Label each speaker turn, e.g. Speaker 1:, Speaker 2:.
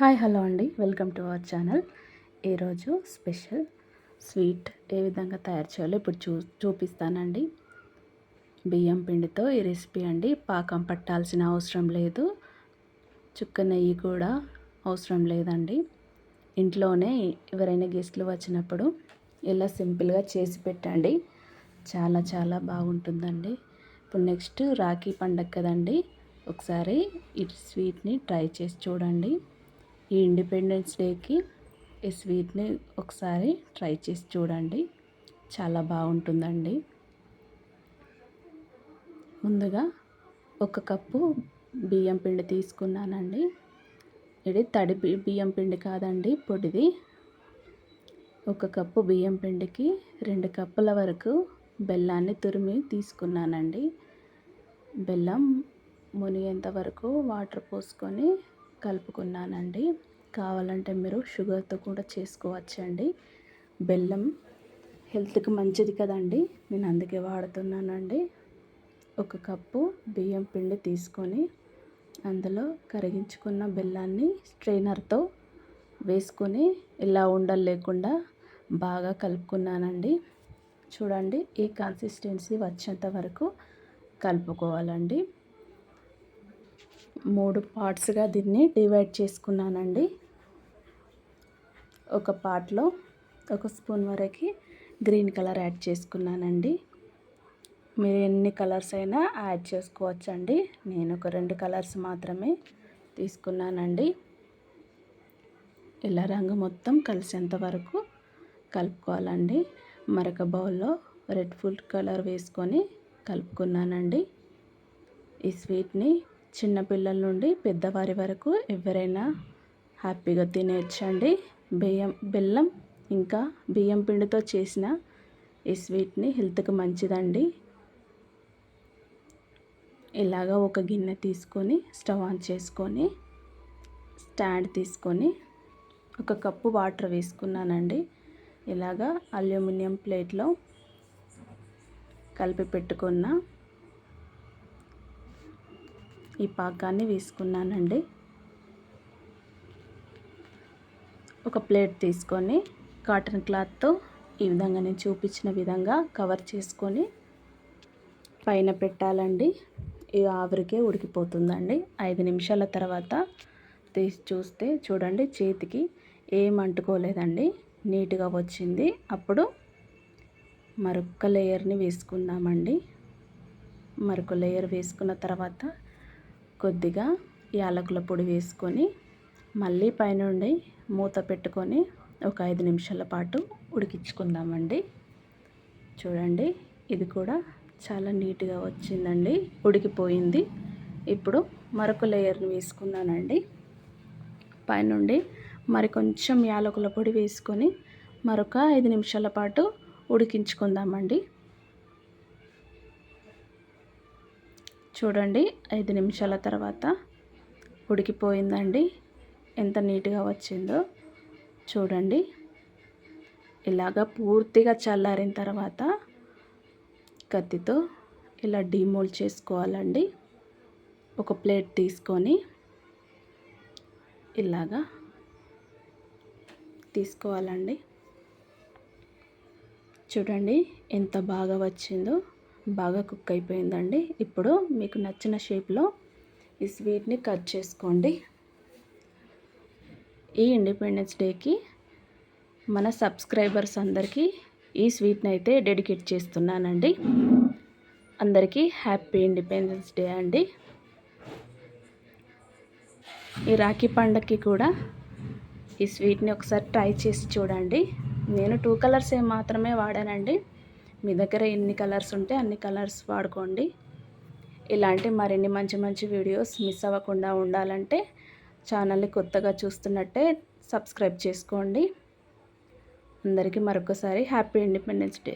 Speaker 1: Hi hello అండి. Welcome to our channel. ఈరోజు special sweet ఏ విధంగా తయారు చేయాలో ఇప్పుడు చూ చూపిస్తానండి. బియ్యం పిండితో ఈ రెసిపీ అండి. పాకం పట్టాల్సిన అవసరం లేదు. చుక్క నెయ్యి కూడా అవసరం లేదండి. ఇంట్లోనే ఎవరైనా గెస్ట్లు వచ్చినప్పుడు ఇలా సింపుల్గా చేసి పెట్టండి. చాలా చాలా బాగుంటుందండి. ఇప్పుడు నెక్స్ట్ రాఖీ పండగ కదండి. ఒకసారి ఈ స్వీట్ని ట్రై చేసి చూడండి. ఈ ఇండిపెండెన్స్ డేకి ఈ స్వీట్ని ఒకసారి ట్రై చేసి చూడండి. చాలా బాగుంటుందండి. ముందుగా ఒక కప్పు బియ్యం పిండి తీసుకున్నానండి. ఇది తడి బియ్యం పిండి కాదండి. పొడిది ఒక కప్పు బియ్యం పిండికి రెండు కప్పుల వరకు బెల్లాన్ని తురిమి తీసుకున్నానండి. బెల్లం మునిగేంత వరకు వాటర్ పోసుకొని కలుపుకున్నానండి. కావాలంటే మీరు షుగర్తో కూడా చేసుకోవచ్చండి. బెల్లం హెల్త్కి మంచిది కదండి. నేను అందుకే వాడుతున్నానండి. ఒక కప్పు బియ్యం పిండి తీసుకొని అందులో కరిగించుకున్న బెల్లాన్ని స్ట్రైనర్తో వేసుకొని ఇలా ఉండలు లేకుండా బాగా కలుపుకున్నానండి. చూడండి ఈ కన్సిస్టెన్సీ వచ్చేంత వరకు కలుపుకోవాలండి. మూడు పార్ట్స్గా దీన్ని డివైడ్ చేసుకున్నానండి. ఒక పార్ట్లో ఒక స్పూన్ వరకు గ్రీన్ కలర్ యాడ్ చేసుకున్నానండి. మీరు ఎన్ని కలర్స్ అయినా యాడ్ చేసుకోవచ్చండి. నేను ఒక రెండు కలర్స్ మాత్రమే తీసుకున్నానండి. ఇలా రంగు మొత్తం కలిసేంత వరకు కలుపుకోవాలండి. మరొక బౌల్లో రెడ్ ఫుడ్ కలర్ వేసుకొని కలుపుకున్నానండి. ఈ స్వీట్ని చిన్నపిల్లల నుండి పెద్దవారి వరకు ఎవరైనా హ్యాపీగా తినేయచ్చండి బియ్యం బెల్లం ఇంకా బియ్యం పిండితో చేసిన ఈ స్వీట్ని హెల్త్కి మంచిదండి. ఇలాగా ఒక గిన్నె తీసుకొని స్టవ్ ఆన్ చేసుకొని స్టాండ్ తీసుకొని ఒక కప్పు వాటర్ వేసుకున్నానండి. ఇలాగా అల్యూమినియం ప్లేట్లో కలిపి పెట్టుకున్న ఈ పాకాన్ని వేసుకున్నానండి. ఒక ప్లేట్ తీసుకొని కాటన్ క్లాత్తో ఈ విధంగా నేను చూపించిన విధంగా కవర్ చేసుకొని పైన పెట్టాలండి. ఈ ఆవిరికే ఉడికిపోతుందండి. ఐదు నిమిషాల తర్వాత తీసి చూస్తే చూడండి చేతికి ఏం అంటుకోలేదండి. నీట్గా వచ్చింది. అప్పుడు మరొక లేయర్ని వేసుకుందామండి. మరొక లేయర్ వేసుకున్న తర్వాత కొద్దిగా యాలకుల పొడి వేసుకొని మళ్ళీ పైనుండి మూత పెట్టుకొని ఒక ఐదు నిమిషాల పాటు ఉడికించుకుందామండి. చూడండి ఇది కూడా చాలా నీట్గా వచ్చిందండి ఉడికిపోయింది. ఇప్పుడు మరొక లేయర్ని వేసుకున్నానండి పైనుండి మరి కొంచెం యాలకుల పొడి వేసుకొని మరొక ఐదు నిమిషాల పాటు ఉడికించుకుందామండి. చూడండి ఐదు నిమిషాల తర్వాత ఉడికిపోయిందండి. ఎంత నీట్గా వచ్చిందో చూడండి. ఇలాగ పూర్తిగా చల్లారిన తర్వాత కత్తితో ఇలా డీమోల్డ్ చేసుకోవాలండి. ఒక ప్లేట్ తీసుకొని ఇలాగా తీసుకోవాలండి. చూడండి ఎంత బాగా వచ్చిందో. బాగా కుక్ అయిపోయిందండి. ఇప్పుడు మీకు నచ్చిన షేప్లో ఈ స్వీట్ని కట్ చేసుకోండి. ఈ ఇండిపెండెన్స్ డేకి మన సబ్స్క్రైబర్స్ అందరికీ ఈ స్వీట్ని అయితే డెడికేట్ చేస్తున్నానండి. అందరికీ హ్యాపీ ఇండిపెండెన్స్ డే అండి. ఈ రాఖీ పండగకి కూడా ఈ స్వీట్ని ఒకసారి ట్రై చేసి చూడండి. నేను టూ కలర్స్ ఏం మాత్రమే వాడానండి. మీ దగ్గర ఎన్ని కలర్స్ ఉంటే అన్ని కలర్స్ వాడుకోండి. ఇలాంటి మరిన్ని మంచి మంచి వీడియోస్ మిస్ అవ్వకుండా ఉండాలంటే ఛానల్ని కొత్తగా చూస్తున్నట్టే సబ్స్క్రైబ్ చేసుకోండి. అందరికీ మరొకసారి హ్యాపీ ఇండిపెండెన్స్ డే.